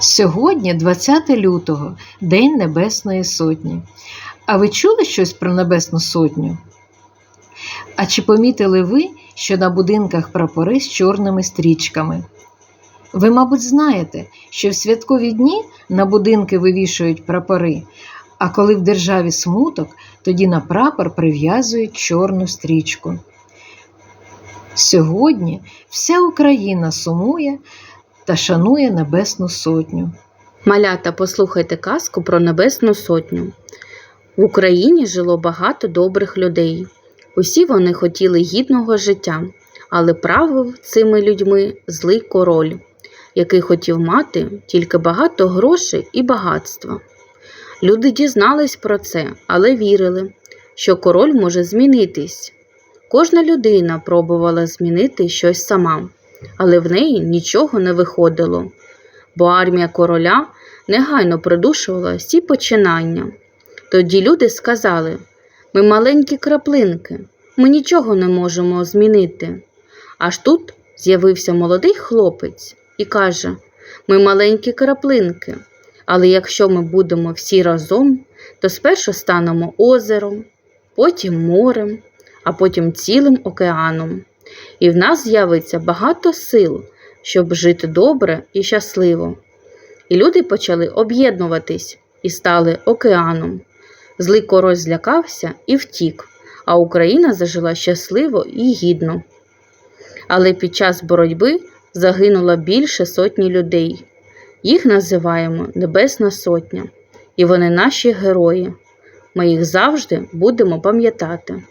Сьогодні 20 лютого, День Небесної Сотні. А ви чули щось про Небесну Сотню? А чи помітили ви, що на будинках прапори з чорними стрічками? Ви, мабуть, знаєте, що в святкові дні на будинки вивішують прапори, а коли в державі смуток, тоді на прапор прив'язують чорну стрічку. Сьогодні вся Україна сумує та шанує Небесну Сотню. Малята, послухайте казку про Небесну Сотню. В Україні жило багато добрих людей. Усі вони хотіли гідного життя, але правив цими людьми злий король, який хотів мати тільки багато грошей і багатства. Люди дізнались про це, але вірили, що король може змінитись. Кожна людина пробувала змінити щось сама, але в неї нічого не виходило, бо армія короля негайно придушувала всі починання. Тоді люди сказали: ми маленькі краплинки, ми нічого не можемо змінити. Аж тут з'явився молодий хлопець і каже: Ми маленькі краплинки, але якщо ми будемо всі разом, то спершу станемо озером, потім морем, а потім цілим океаном. І в нас з'явиться багато сил, щоб жити добре і щасливо. І люди почали об'єднуватись і стали океаном. Злий король злякався і втік, а Україна зажила щасливо і гідно. Але під час боротьби загинуло більше сотні людей. Їх називаємо Небесна Сотня, і вони наші герої. Ми їх завжди будемо пам'ятати.